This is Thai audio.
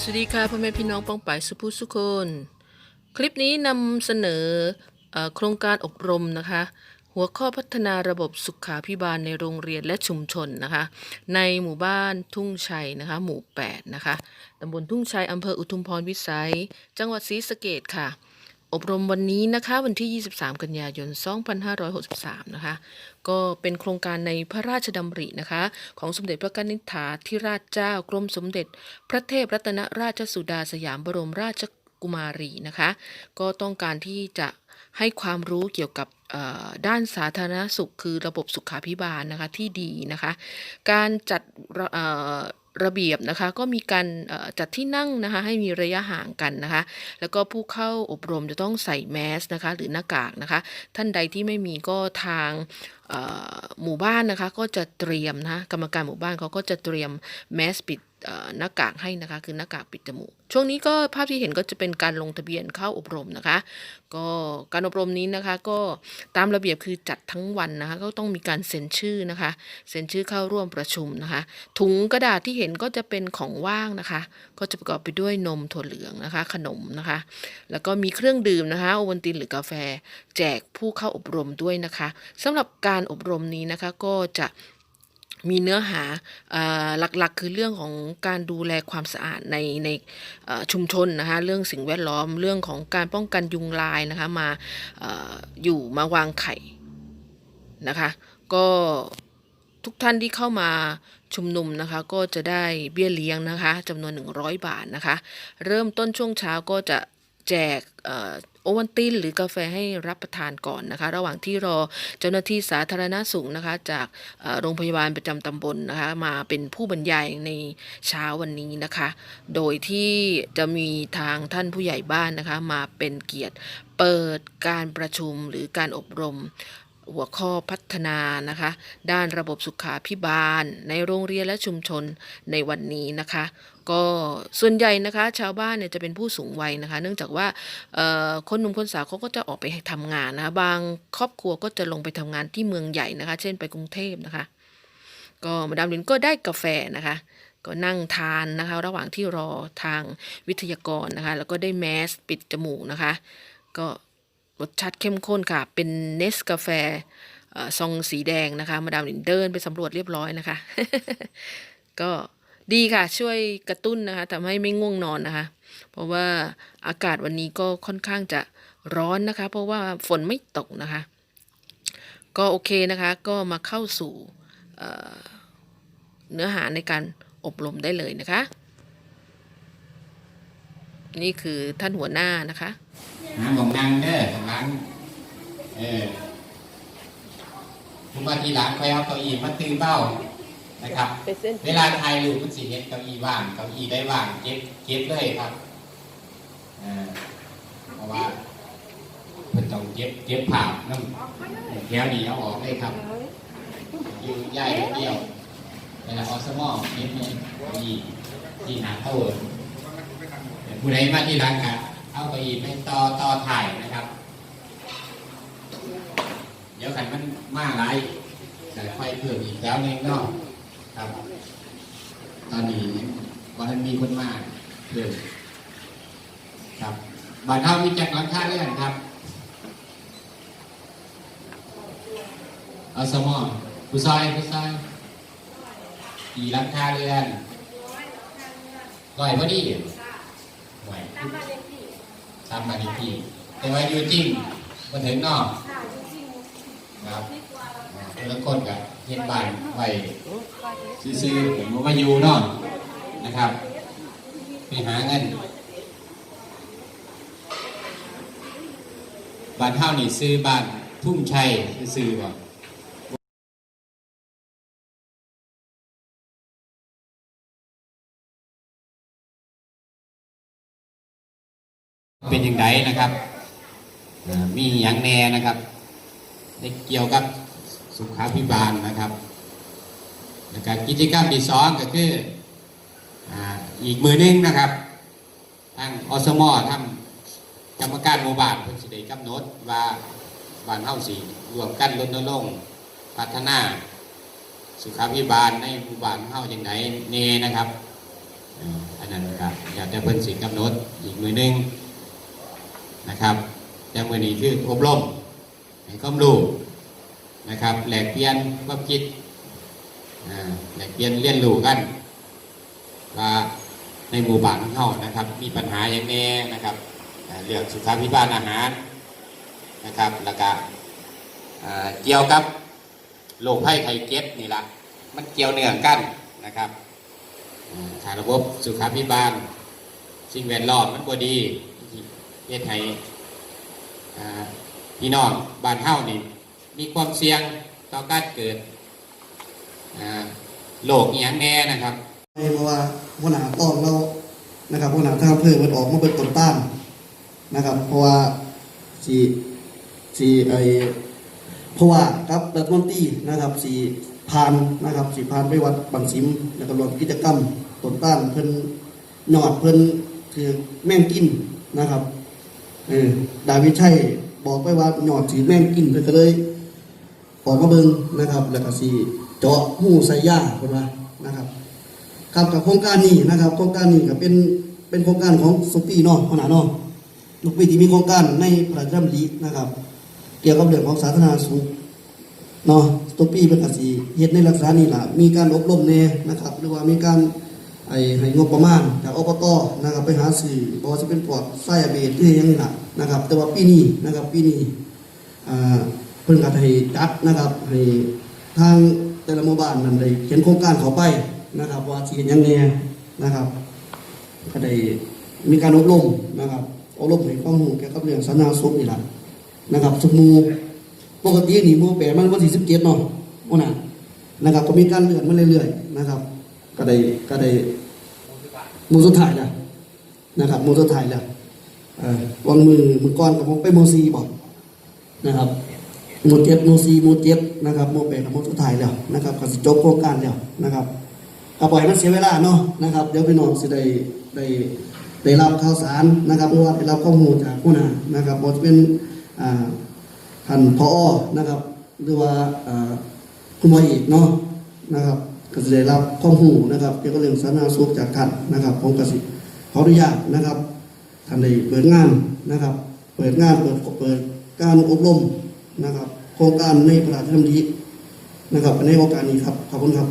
สวัสดีค่ะพ่อแม่พี่น้องป้องปายสุภูสุคน คลิปนี้นำเสนออโครงการอบรมนะคะ หัวข้อพัฒนาระบบสุขาพิบาลในโรงเรียนและชุมชนนะคะ ในหมู่บ้านทุ่งชัยนะคะ หมู่ 8 นะคะตำบลทุ่งชัยอำเภออุทุมพรวิสัย จังหวัดศรีสะเกดค่ะ อบรมวันนี้นะคะวันที่ 23 กันยายน 2563 นะคะ ก็เป็นโครงการในพระราชดำรินะคะ ของสมเด็จพระกนิษฐาธิราชเจ้ากรมสมเด็จ พระเทพรัตนราชสุดาสยามบรมราชกุมารีนะคะ ก็ต้องการที่จะให้ความรู้เกี่ยวกับด้านสาธารณสุขคือระบบสุขาภิบาลนะคะที่ดีนะคะ การจัด ระเบียบนะคะ ก็มีการจัดที่นั่งนะคะ ให้มีระยะห่างกันนะคะ แล้วก็ผู้เข้าอบรมจะต้องใส่แมสนะคะ หรือหน้ากากนะคะ ท่านใดที่ไม่มีก็ทางหมู่บ้านนะคะ ก็จะเตรียมนะะกรรมการหมู่บ้านเขาก็จะเตรียมแมสปิด หน้ากากให้นะคะ คือหน้ากากปิดจมูก ช่วงนี้ก็ภาพที่เห็นก็จะเป็นการลงทะเบียนเข้าอบรมนะคะ ก็การอบรมนี้นะคะ ก็ตามระเบียบคือจัดทั้งวันนะคะ ก็ต้องมีการเซ็นชื่อนะคะเซ็นชื่อเข้าร่วมประชุมนะคะ ถุงกระดาษที่เห็นก็จะเป็นของว่างนะคะ ก็จะประกอบไปด้วยนมถั่วเหลืองนะคะ ขนมนะคะ แล้วก็มีเครื่องดื่มนะคะโอวัลตินหรือกาแฟ แจกผู้เข้าอบรมด้วยนะคะสำหรับการอบรมนี้นะคะก็จะ มีเนื้อหาหลักๆ คือเรื่องของการดูแลความสะอาดในในชุมชนนะคะเรื่องสิ่งแวดล้อมเรื่องของการป้องกันยุงลายนะคะมาอออยู่มาวางไข่นะคะก็ทุกท่านที่เข้ามาชุมนุมนะคะก็จะได้เบี้ยเลี้ยงนะคะจำนวน 100 บาทนะคะ เริ่มต้นช่วงเช้าก็จะ แจกโอวัลตินหรือกาแฟให้รับประทานก่อนนะคะ ระหว่างที่รอเจ้าหน้าที่สาธารณสุขนะคะ จากโรงพยาบาลประจำตำบลนะคะ มาเป็นผู้บรรยายในเช้าวันนี้นะคะ โดยที่จะมีทางท่านผู้ใหญ่บ้านนะคะ มาเป็นเกียรติเปิดการประชุมหรือการอบรม หัวข้อพัฒนานะคะ ด้านระบบสุขาพิบาล ในโรงเรียนและชุมชนในวันนี้นะคะ ก็ส่วนใหญ่นะคะ ชาวบ้านเนี่ยจะเป็นผู้สูงวัยนะคะ เนื่องจากว่าคนหนุ่มคนสาวเขาก็จะออกไปทำงานนะคะ บางครอบครัวก็จะลงไปทำงานที่เมืองใหญ่นะคะ เช่นไปกรุงเทพนะคะ ก็มาดามลินก็ได้กาแฟนะคะก็นั่งทานนะคะ ระหว่างที่รอทางวิทยากรนะคะ แล้วก็ได้แมสปิดจมูกนะคะ ก็ รสชาติเข้มข้นค่ะ เป็นเนสกาแฟซองสีแดงนะคะ มาดามลินเดินไปสำรวจเรียบร้อยนะคะ ก็ดีค่ะช่วยกระตุ้นนะคะทำให้ไม่ง่วงนอนนะคะ เพราะว่าอากาศวันนี้ก็ค่อนข้างจะร้อนนะคะ เพราะว่าฝนไม่ตกนะคะ ก็โอเคนะคะ ก็มาเข้าสู่เนื้อหาในการอบรมได้เลยนะคะ นี่คือท่านหัวหน้านะคะ หาหมองนั่งเด้อทางหลังเออทุกวันทีหลังคอยเอาเก้าอี้มาตื้อเบ้านะครับไปเส้นเวลาถ่ายรูปมันสิเห็นเก้าอี้ว่างเก้าอี้ได้ว่างเก็บเก็บเลยครับเออเพราะว่ามันต้องเก็บเก็บภาพน้ำแถวนี้เอาออกเลยครับอยู่ย่ายเดียวเวลาออกสมองเก็บเนี่ยเก้าอี้ที่หนาเท่าเอิ้นผู้ใดมาที่หลังครับ เอาเก้าอี้ไปต่อต่อถ่ายนะครับ เดี๋ยวขันมันมาหลายแต่ไฟเพิ่มอีกแล้วหนึงเนาะครับ ตอนนี้วันมีคนมากเพิ่มครับบ้านเท่ามีจักหลังคาเรือนครับ เอาสมอผู้ซอยผู้ซอยกี่หลังคาเรือนลอยพอดีไหว ตามมาเลขที่แต่ว่าอยู่จริงมาถึงเนอกครับแต่ละคนกับเฮ็ดบ้านไว้ซื้อๆผมว่ามาอยู่เนาะนะครับ ไปหาเงินบ้านเฮานี่ซื้อบ้านทุ่งชัยซื้อๆบ่ เป็นอยังไงนะครับ มีอย่างแน่นะครับได้เกี่ยวกับสุขาพิบาลนะครับแล้วก็กิจกรรมที่สองก็คืออีกมือหนึงนะครับทางอสมอทำกรรมการหมู่บ้านเพิ่นสิได้กำหนดว่าบ้านเฮาสิรวมกันรณรงค์พัฒนาสุขาพิบาลในหมู่บ้านเฮาจังไดแน่นะครับอันนั้นก็อยากแล้วแต่เพิ่นสิกำหนดอีกมือหนึง นะครับแต่มือนี้คืออบรมให้ความรู้นะครับแหลกเปลี่ยนความคิดอ่าแลกเปลี่ยนเรียนรู้กันว่าในหมู่บ้านของเรานะครับ มีปัญหาอย่างแน่นะครับเรื่องสุขาภิบาลอาหารนะครับแล้วก็อ่าเกี่ยวกับโรคภัยไข้เจ็บนี่ละมันเกี่ยวเนื่องกันนะครับอ่าระบบสุขาภิบาล สิ่งแวดล้อมมันบ่ดี เฮ็ดให้อ่าพี่น้องบ้านเฮานี่มีความเสี่ยงต่อการเกิดโรคอีหยังแน่นะครับเพราะว่าหัวหน้าต้องเรานะครับหัวหน้าทางอำเภอมันออกมาเป็นต้นต้านนะครับ เพราะว่าสีสีไอเพราะว่ากับรัฐมนตรีนะครับสีพานนะครับสีพานไปวัดบางสิมแล้วก็รวมกิจกรรมต้นต้านเพิ่นหยอดเพิ่นคือแม่งกินนะครับ ดาวิชัยบอกไปว่าหยอดสีแม่งกินเพิ่นก็เลยออกมาเบิงนะครับ แล้วก็สีเจาะหูใส่ยาเพิ่นว่านะครับครับกับโครงการนี้นะครับ โครงการนี้ก็เป็นเป็นโครงการของสุปีเนาะขนาดเนาะลูกปีที่มีโครงการในพระราชดำรินะครับ เกี่ยวกับเรื่องของสาธารณสุขเนาะสุปีเป็นกสิเฮ็ดในลักษณะนี้ล่ะมีการอบรมแน่นะครับ หรือว่ามีการ ไอ้ให้งบประมาณจากอบตนะครับไปหาสื่อบ่ว่าจะเป็นพวกไส้เบสหรือหยังนี่ล่ะนะครับ แต่ว่าปีนี้นะครับปีนี้เพิ่นก็ให้จัดนะครับให้ทางแต่ละหมู่บ้านนั่นได้เขียนโครงการเขาไปนะครับ ว่าสิเห็นยังแน่นะครับก็ได้มีการอบรมนะครับอบรมให้ความรู้เกี่ยวกับเรื่องสาธารณสุขนี่แหละนะครับสมูปกตินี่หมูแปดมันวันที่สิบเจ็ดเนาะโอ้น่ะนะครับก็มีการเลื่อนมาเรื่อยๆนะครับ ก็ได้ก็ได้มูสุดท้ายแล้วนะครับมูสุดท้ายแล้ววันมือมือก่อนกับผมไปโมซีบอกนะครับหมูเจ็ดโมซีหมูเจ็ดนะครับหมูแปดกับมูสุดท้ายแล้วนะครับก็จบโครงการแล้วนะครับก็ปล่อยมันเสียเวลาเนาะนะครับเดี๋ยวพี่น้องสิได้ได้ได้รับข่าวสารนะครับหรือว่าได้รับข้อมูลจากผู้นานะครับบ่ว่าจะเป็นอ่าท่านพอนะครับ หรือว่าอ่าคุณหมอเอกเนาะนะครับ ก็จะได้รับข้อมูลนะครับเกี่ยวกับเรื่องสาธารณสุขจากท่านนะครับผมกสิขออนุญาตนะครับท่านได้เปิดงานนะครับ เปิดงานเปิดเปิดการอบรมนะครับ โครงการในพระราชดำรินะครับในโอกาสนี้ครับขอบคุณครับ